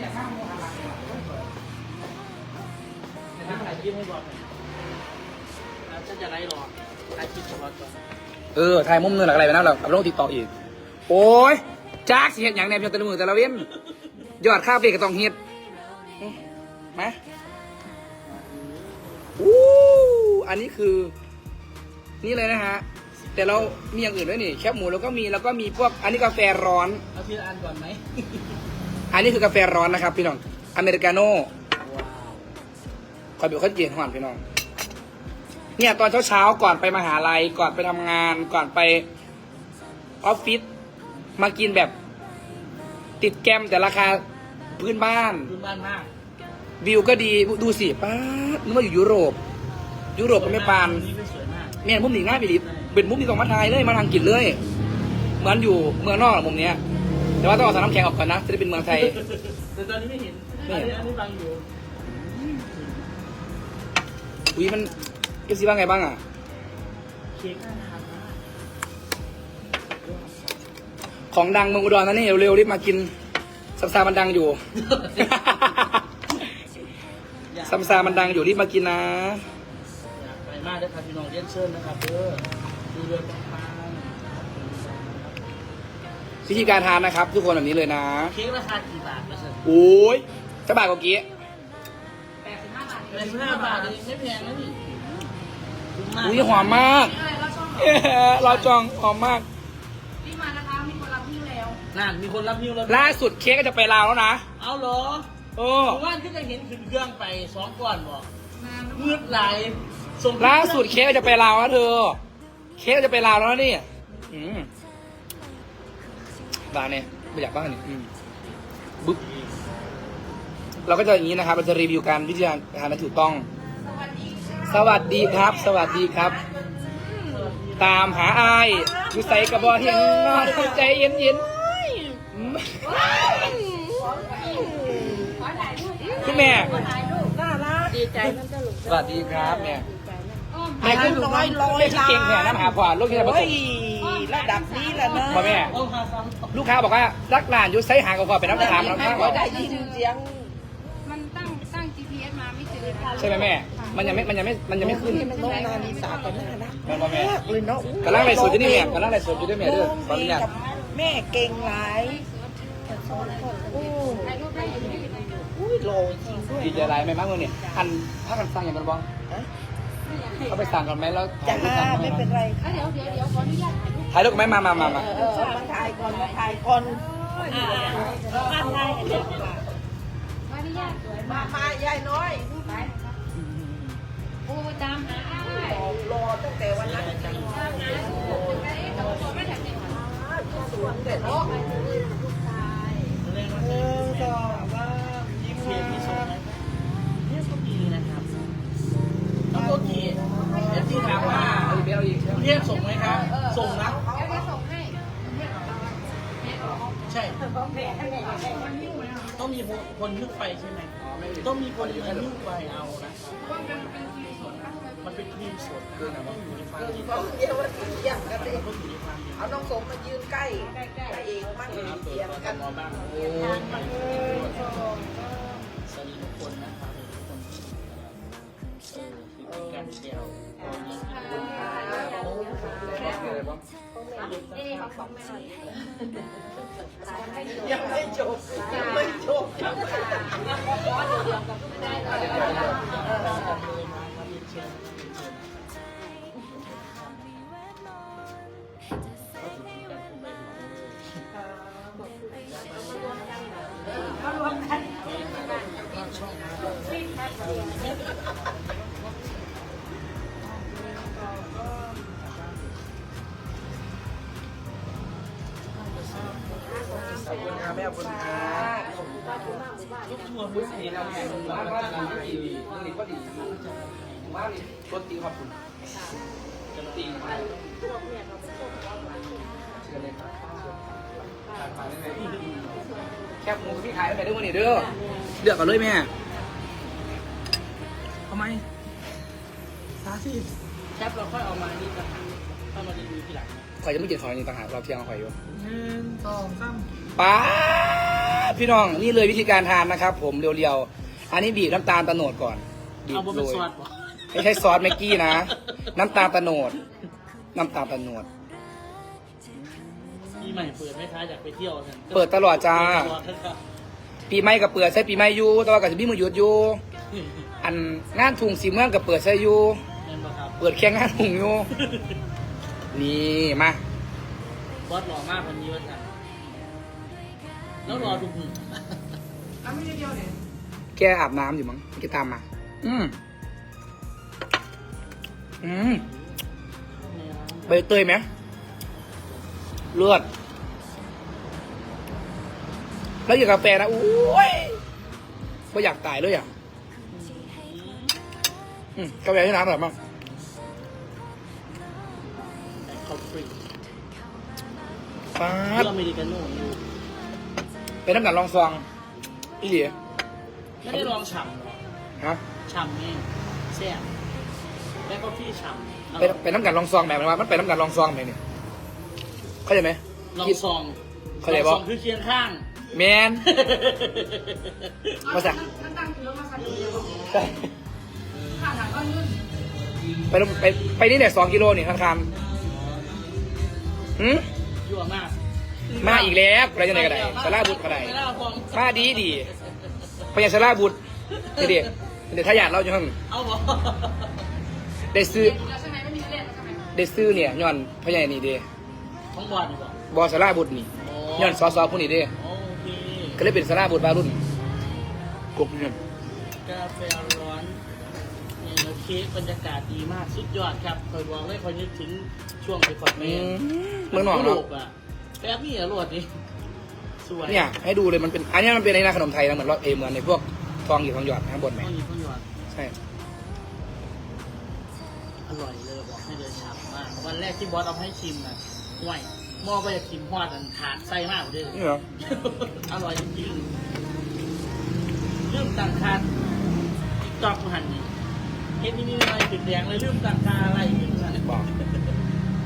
อยากข้ามโมอะไรเดี๋ยวนั่งถ่ายคลิปให้บอลหน่อยแล้วฉันจะไล่รอถ่ายคลิปเฉพาะก่อนเออถ่ายมุมเงินอะไรไปนั่นเราเอาลงติดต่ออีก โอ้ยจ้ากสิเห็นอย่างแนบยนแต่ละมือแต่ละเว้นยอดค่าวเบรกก็ต้องเฮ็ดเอ๊ะมาอู้อันนี้คือ นี่เลยนะฮะ แต่เรามีอย่างอื่นด้วยนี่ แคบหมูแล้วก็มีแล้วก็มีพวก อันนี้กาแฟร้อน เอาทีละอันก่อนไหม อันนี้คือกาแฟร้อนนะครับ พี่น้อง อเมริกาโน่ว้าวคอยเบียเขาเย็นหวานพี่น้อง เนี่ยตอนเช้าๆก่อนไปมหาลัยก่อนไปทำงาน ก่อนไปออฟฟิศมากินแบบ ติดแกมแต่ราคาพื้นบ้าน พื้นบ้านมาก วิวก็ดีดูสิป้าดนึกว่าอยู่ยุโรป ยุโรปก็ไม่ปานนี่เป็นสวยมากเนี่ยมุมหนีง่ายไปดิเป็นมุมที่ต้องมาทายเลยมาทางกินเลย เหมือนอยู่เมืองนอกอะมุมเนี้ย แต่ว่าต้องเอาสารน้ำแข็งออกก่อนนะจะได้เป็นเมืองไทย แต่ตอนนี้ไม่เห็นไม่อันเห็น นี้อันนี้บังอยู่อุ้ยมันเอฟซีว่าไงบ้างอะเค้กน่าทานมากของดังเมืองอุดรนะนี่เร็วๆรีบมากินซัมซามันดังอยู่ อยากซัมซามันดังอยู่รีบมากินนะ อยากไปมากเลยครับพี่น้องเรียนเชิญนะครับเด้อดูเรือปัง วิธีการทานนะครับ ทุกคนแบบนี้เลยนะๆเค้กราคากี่บาทนะเชิญโอ้ยจะบาทกว่ากี้แปดสิบห้าบาทเองไม่แพงนะนี่คุ้มมากอุ้ยหอมมากเอ้อรอจองหอมมาก รีบมานะคะ มีคนรับที่แล้ว นั่นมีคนรับนิ้วแล้วล่าสุดเค้กก็จะไปลาวแล้วนะเอาเหรอโอ้ผมว่าที่จะเห็นขึ้นเครื่องไปสองก่อนบอกนานมืดไหลส่งล่าสุดเค้กก็จะไปลาวแล้วเธอ เค้กก็จะไปลาวแล้วนะนี่อืม บานเนี่ยไม่อยากบ้างอันนี่อืมบึ๊บเราก็จะอย่างนี้นะครับเราจะรีวิวการวิธีการทานให้ถูกต้อง สวัสดีค่ะสวัสดีครับ สวัสดีครับ ตามหาอายอยู่ใส่กระบอกเห็นนอนใจเย็นเย็นๆอืมขอถ่ายรูปคุณแม่ถ่ายรูปน่ารักดีใจนั่นจะหลงสวัสดีครับแม่อ้อมแม่คือร้อยร้อยแม่คือเก่งแค่น้ำหาขวานลูกที่ไหนประโอ้สยบ ระดับนี้แหละเนอะพ่อแม่โอ้ฮาซังลูกค้าบอกว่ารักหลานอยู่ใส่หางกับพ่อเป็นน้ำถามน้ำไม่ข้างค่อยได้ยินเสียงมันตั้งตั้ง GPS มาไม่เจอใช่ไหมแม่ มันยังไม่มันยังไม่มันยังไม่ขึ้นน้องนานิสาก็น่ารักแม่พ่อแม่มากเลยเนาะกำลังไล่สดอยู่นี่แม่กำลังไล่สดอยู่ด้วยแม่เด้อน้องขออเมนุย์ญาตกับแม่เก่งหลายโอ้ถ่ายรูปได้อยู่ที่ไหนอุ้ยโหล่จริงด้วยดีใจอะไรแม่มากเลยเนี่ยอันถ้ากันสั่งอย่างกันบ้างเขาไปสั่งกันไหมแล้วจ้าถ่ายรูปสั่งกันไหมไม่เป็นไรค่ะเดี๋ยวเดี๋ยวเดี๋ยวขออนุญาต ถ่ายรูปถ่ายรูปกันไหมมามามามาเออมาถ่ายก่อนมาถ่ายก่อนอ่ามาถ่ายกันเดี๋ยวค่ะขออนุญาตมามายายน้อยโอ้ตามหาอ้ายรอตั้งแต่วันนั้นจริงตามหาลูกถึงได้โดนตัวไม่ถักเนี่ยสวนแต่เนาะ เขาเดียวว่าเทียมกันเลยต้องเอาน้องสมมายืนใกล้ใกล้เองมั่งครับเทียมกันมางโอ้ยสวัสดีทุกคนนะครับทุกคนเออคือการเดียรบ้างไม่หน่อยยังไม่จบยังไม่จบ ขอบคุณครับแม่ขอบคุณครับยกทัวร์อุ้ยสีเราแม่ผมว่าว่าดีก็ดีเรื่องนี้ก็ดีว่านี่ต้นตีขอบคุณต้นตีมาเชิญเลยครับขายได้ไหมแคบหมูที่ขายไปด้ไหมด้วยนี่เด้อเลือกกันเลยแม่ ทำไมสาธิตแคปเราค่อยเอามานี่กันค่อยมารีวิวทีหลังข่อยจะไม่กินของอย่างนี้ต่างหากเราเที่ยงข่อยอยู่หนึ่งสองสามป๊าดพี่น้องนี่เลยวิธีการทานนะครับ ผมเรียวๆ อันนี้บีบน้ำตาลตะโนดก่อนบีเอาบบนโรเป็นยซอสบ่ไม่ใช่ซอสแม็กกี้นะ น้ำตาลตะโนด น้ำตาลตะโนด ปีใหม่เปิดไหมคะอยากไปเที่ยวกันเปิดตลอดจ้าตลอดนะครับปีใหม่กับเปิดใช่ปีใหม่อยู่แต่ว่ากับจะมีมือหยุดอยู่ อันงานถุงสีเมืองกับเปิดใช่อยู่เงินบ่ครับเปิดแค่งานถุงอยู่นี่มาบอสหล่อมากวันนี้วันจันทร์แล้วรอดูหนึ่งเอาไม่ได้เดียวเนี่ยแกอาบน้ำอยู่มั้งแกตามมา อืมอืมใบเตยไหมเลือด แล้วอย่างกาแฟนะอุ้ยก็อยากตายเลยอะ อืมกาแฟที่น้ำอร่อยมากคอฟฟี่ป๊าเพื่ดออเมริกาโน่อยู่เป็นน้ำหนักรองซองอีหลีไม่ได้ลองฉ่ำหรอฮะฉ่ำนี่แซ่บแม่กาแฟฉ่ำเป็นเป็นน้ำหนักรองซองแบบไหนวะมันเป็นน้ำหนักรองซองแบบนี้เข้าใจไหมลองซองเข้าใจลปะองซองคือเคียงข้างแมนมาสั่งนั่นตั้งคือมาสั่งเดียวใช่ ไปลงไปไปนี่เนี่ยสองกิโลนี่คันคามหืมยั่วมากมาอีกแล้วอะไรจะไหนก็ได้สาราบุตรก็ได้สาราบุตรมาดีดีพญาสาราบุตรนี่เด็กเดี๋ยวถ้าอยากเราจะห้องเอาบ่ได้ซื้อแล้วใช่ไหมไม่มีเล่นใช่ไหมได้ซื้อเนี่ยย้อนพญานี่เด้ของบอลดีกว่าบอสาราบุตรนี่ย้อนสอสอผู้นี้เด้โอเคก็เลยเป็นสาราบุตรบารุ่นกบเงินกาแฟร้อนนี่แล้ว เค้กบรรยากาศดีมากสุดยอดครับคอยบอกเลยคอยนึกถึงช่วงไปฝักแมอืนมเมืองนอกยุเนาะโรปอะแป๊บนี่อรวดนี่สวยเนี่ยให้ดูเลยมันเป็นอันนี้มันเป็นในร้านขนมไทยนะเหมือนรถเอเหมือนในพวกทองหยิบทองหยอดข้างบนไหมต้องมีต้องหยอดใช่อร่อยเลยบอกให้เลยฉ่ำมากวันแรกที่บอสเอาให้ชิมอะห่วยหม้อก็จะชิมหอดอันถาดไส้มากเลย นี่เหรออร่อยจริงๆลืมตังคาติ๊กต็อกหันนี่ เฮ็ดนี่นี่อะไรติดแดงเลยลืมตังคาอะไรอย่างเงี้ยบอก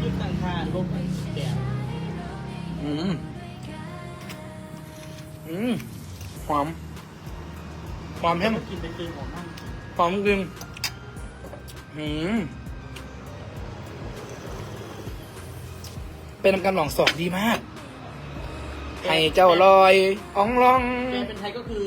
ลืมตังคาลบไปแดงอืมอืมหอมหอมแห้งกินไปคืนของนั่งหอมจริงอืมเป็นการหลองสอกดีมากให้เจ้าลอยอ่องลองแกเป็นไทยก็คือ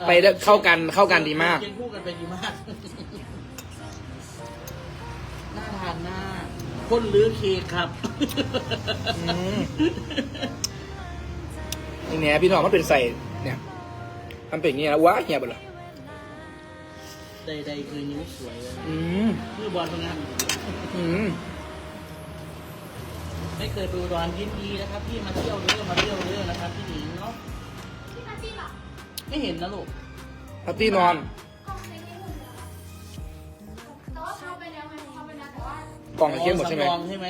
อ่อไปได้เข้ากันเข้ากันดีมากเคียงคู่กันไปดีมาก คนหรือเค้กครับอืมนี่เนี่ยพี่น้องมันเป็นใส่เนี่ยมันเป็นอย่างนี้นะว้าเหียบเลยใดๆคือนิ้วสวยเลยอืมคือบอลทำงานอยู่อืมไม่เคยไปอุดรยินดีนะครับ พี่มาเที่ยวเรื่องมาเที่ยวเรื่องนะครับพี่หญิงเนาะที่มาที่หลับไม่เห็นนะลูกพัตตี้นอนกล้องในนี้ กล่องไอเค็มหมดใช่ไหมสำรองใช่ไหม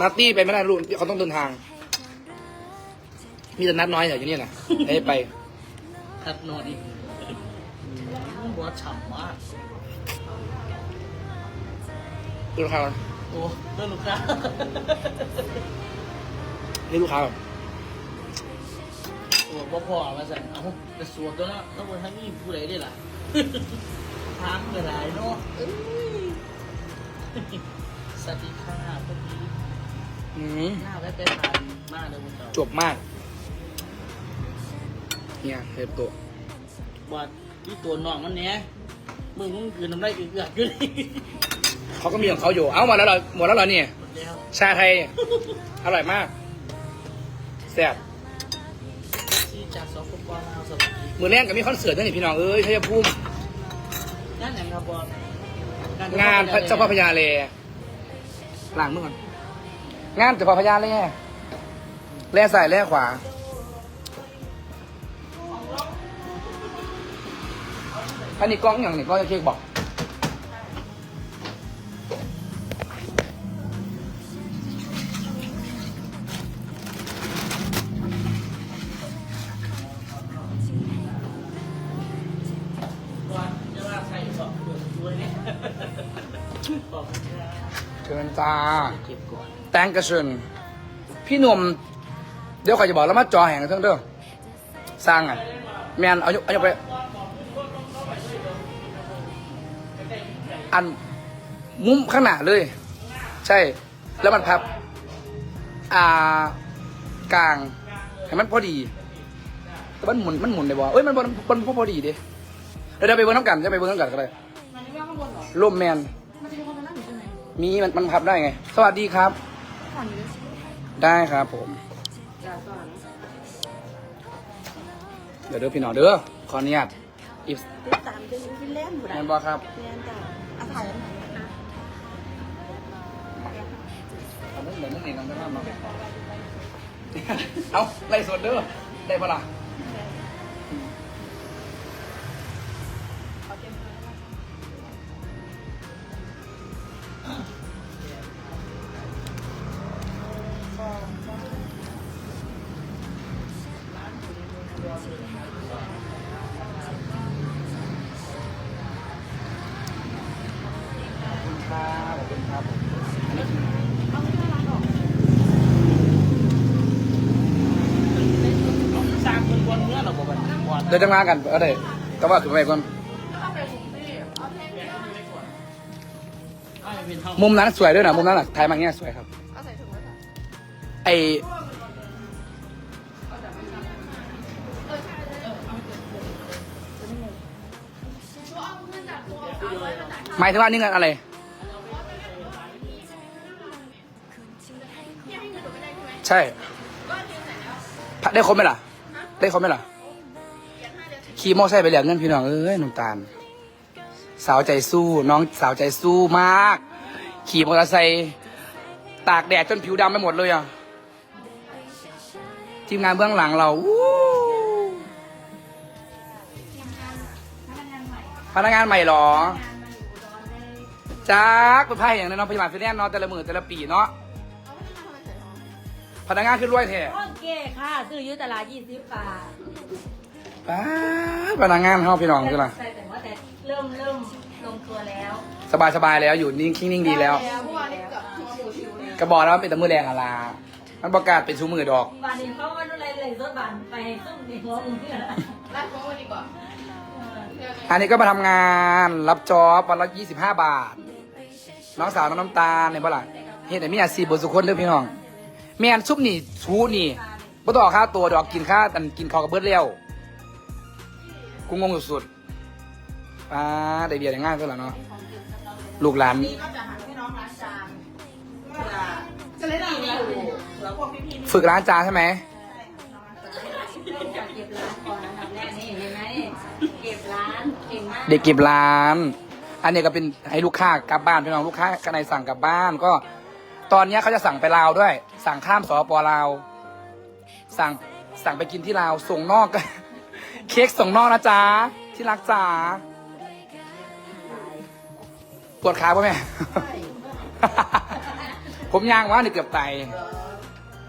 นัตตี้ไปไม่ได้ลูกเขาต้องเดินทาง มีแต่นัดน้อยแต่อยู่นี่นะให้ไปคัดนอนอีกบอสฉ่ำมากลูกค้าก่อนโอ้เรื่องลูกค้านี่ลูกค้าก่อนโอ้พ่อพ่อมาสั่งเอาแต่สวดตัวเนาะแล้วบนทั้งนี้ผู้ใดได้ล่ะทางเมื่อไรเนาะเอ้ย สวัสดีค่ะพอดีอืมหน้าแวะไปทานมากเลยคุณเจ้าจบมาก เนี่ยเทปโตะบอดที่ตัวน้องมันเนี้ยมึงมึงคือน้ำได้เกือกๆอยู่นี่เขาก็มีของเขาอยู่ เอาหมดแล้วเหรอหมดแล้วเหรอเนี่ย หมดแล้วชาไทย อร่อยมากแซ่บที่จากสปปลาวสวัสดีมือแรกกับมีคอนเสิร์ตด้วยนี่พี่น้องเอ้ยชัยภูมิงานอย่างครับบอด งานพระเจ้าพ่อพญาเลล้างมือก่อนงานเจ้าพ่อพญาเลแล่ซ้ายแล่ขวา อันนี้กล้องอย่างนี้กล้องจะเค้กบอกบอดจะว่าใส่สองตัวด้วยเนี่ยขอบคุณครับ เชิญจ้าเก็บก่อนแตงกระชนพี่หนุ่มเดี๋ยวขอยจะบอกแล้วมาจอแห่งกันเถอะเด้อสร้างอะ แมนเอายกเอายกไป อันมุมข้างหน้าเลย ใช่ แล้วมันพับ อ่ากลางให้มันพอดีแต่มันหมุนมันหมุนได้บ่เอ้ยมันบนมันพอดีเดิเดี๋ยวเดี๋ยวไปเบิ้งน้ำกันจะไปเบิ้งน้ำกันก็ได้มันไม่ว่าข้างบนเหรอร่มแมน มีมันมันพับได้ไง สวัสดีครับผ่อนอยู่ได้ครับผมจ้าก่อนเดี๋ยวเด้อพี่น้องเด้อขออนุญาตอีฟติดตามจะฟินแลนด์อยู่แมนะนบอครับแมนจ้าอาถ่ายแล้วนะเอาเดี๋ยวมึงเองน้ำได้มาเอาไล่สดเด้อได้ปะล่ะ เดี๋ยวจะมากันเอาได้ก็ว่าถึงไปก่อนไม่เป็นเท่ามุมนั้นสวยด้วยนะมุมนั้นน่ะถ่ายมาเงี้ยสวยครับไอตัวเอาเงินจากตัวสามร้อยมาจ่ายค่าหมายถึงว่านี่เงินอะไรพี่ให้เงินหนูไม่ได้ใช่ไหมใช่ก็เดือนไหนแล้วได้ครบไหมล่ะ ได้ครบไหมล่ะ ขี่มอไซค์ไปเหลียเงินพี่น้องเอ้ยน้ำตาล สาวใจสู้น้องสาวใจสู้มาก ขี่มอเตอร์ไซค์ตากแดดจนผิวดำไปหมดเลยอะทีมงานเบื้องหลังเราพนักงานใหม่หรอจักเป็นไพ่อย่างนั้นเนาะพยาบาลฟิแลนซ์เนาะแต่ละมือแต่ละปีเนาะพนักงานขึ้นรวยแท้ห้อเก้ค่ะ ซื้ออยืดตลาดยี่สิบบาท ป้าดพนักงานเขาพี่น้องคือล่ะแต่แต่ว่าแต่เริ่มเริ่มลงตัวแล้วสบายสบายๆแล้วอยู่นิ่งคิงนิ่งดีแล้ว เมื่อวานนี้เกือบทัวร์หมูชิวเลยกระบอกแล้วมันเป็นตะมือแรงอะลามันประกาศเป็นชูมือดอก บานนี้เขาว่าอะไรเลยรถบานไปซุ่มในหัวมึงเนี่ยไลฟ์โค้ดดีกว่าเดือนอันนี้ก็มาทำงานรับจอบวันละ25 บาท น้องสาวน้องน้ำตาลในบ้านเฮ็ดแต่มีอาชีพบนสุคนเด้อพี่น้อง แม่นซุปนี่ชูนี่บ่ต้องออกค่าตัวดอกกินค่าอันกินข้าวกับเบิดแล้ว กูงงสุดๆป้าได้เบียร์ได้ง่ายก็แล้วเนาะลูกหลาน นี่ก็จะหันให้น้องล้างจานเวลาจะเล่นอะไรอยู่เหลือพวกพี่ๆฝึกล้างจานใช่ไหมเริ่มจากเก็บร้านก่อนอันดับแรกนี่เห็นไหมเก็บร้านเก่งมากเด็กเก็บร้าน อันนี้ก็เป็นให้ลูกค้ากลับบ้านพี่น้องลูกค้าข้างในสั่งกลับบ้านก็ ตอนนี้เขาจะสั่งไปลาวด้วย สั่งข้ามสปลาว สั่งสั่งไปกินที่ลาวส่งนอกก็ เค้กส่งนอกนะจ๊ะที่รักจ๋าปวดขาป่ะแม่ ผมยางว่านี่เกือบไตาย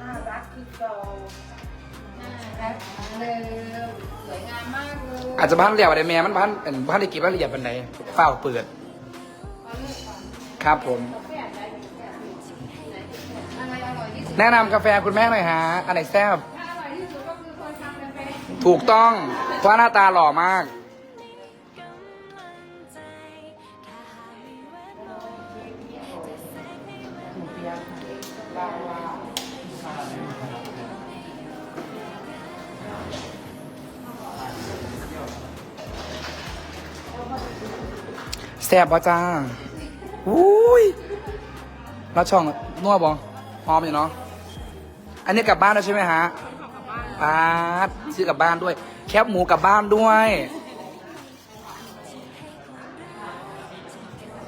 น่ารักคือเก่าเดิมสวยงามมากเลยอาจจะพันเรียบอะไรแม่มันพันเป็นพันได้กี่พันละเอียดปันใดเฝ้าเปิด ครับผมอะไรอร่อยที่สุดแนะนำกาแฟคุณแม่หน่อยฮะอันไหนแซ่บ ถูกต้องเพราะหน้าตาหล่อมาก แซ่บปะจ้าอุ้ยแล้วช่องนัวบอพร้อมอยู่เนาะ อันนี้กลับบ้านแล้วใช่ไหมฮะ ปาดซื้อกลับบ้านด้วย แคบหมูกลับบ้านด้วย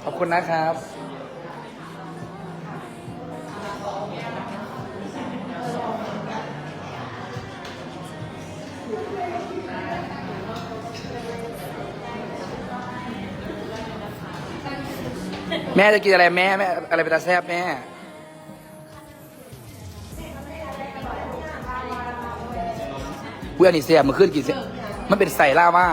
ขอบคุณนะครับ แม่จะกินอะไรแม่แม่อะไรเป็นตาแซบแม่ อุ้ยอันนี้เสียมันขึ้นกี่เสียมันเป็นใส่ล่ามา